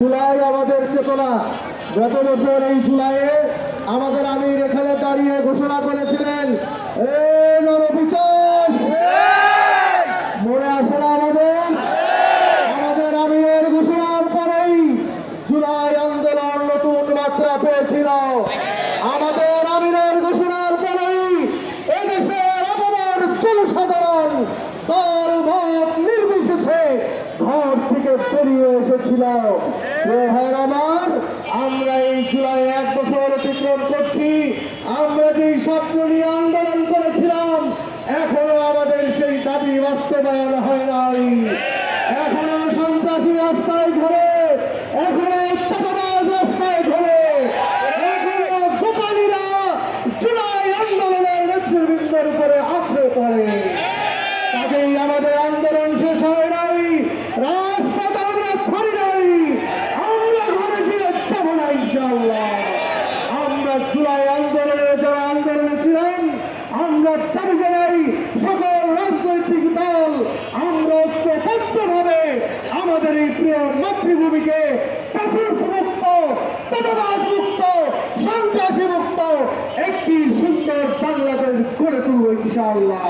জুলাই আমাদের চেতনা। গত বছর এই জুলাইয়ে আমাদের আমির এখানে দাঁড়িয়ে ঘোষণা করেছিলেন মনে আছে না আমাদের? আমাদের আমিরের ঘোষণার পরেই জুলাই আন্দোলন নতুন মাত্রা পেয়েছিল। আমাদের আমিরের ঘোষণার পরেই এদেশের অপমান জনসাধারণ দল বেরিয়ে এসেছিল। আমার এই জুলাই এক বছর অতিক্রম করছি। আমরা যে স্বপ্ন নিয়ে আন্দোলন করেছিলাম, এখনও আমাদের সেই দাবি বাস্তবায়ন হয় নাই। এখনও সন্ত্রাসী রাস্তায় ঘুরে এখনও চাঁদাবাজ রাস্তায় ঘুরে এখনও গোপালীরা জুলাই আন্দোলনের নেতৃবৃন্দের উপরে আশ্রয় করে কাজেই আমাদের আন্দোলন শেষ হয় নাই রাজপথ আমরা ছাড়ি নাই আমরা ঘরে ফিরে যাব না ইনশাআল্লাহ। আমরা জুলাই আন্দোলনে যারা আন্দোলনে ছিলাম, আমরা দাবি সকল রাজনৈতিক দল, আমরা ঐক্যবদ্ধভাবে আমাদের এই প্রিয় মাতৃভূমিকে মুক্ত, চাঁদাবাজ মুক্ত, সন্ত্রাসী মুক্ত, একটি সুন্দর বাংলাদেশ গড়ে তুলব ইনশাআল্লাহ।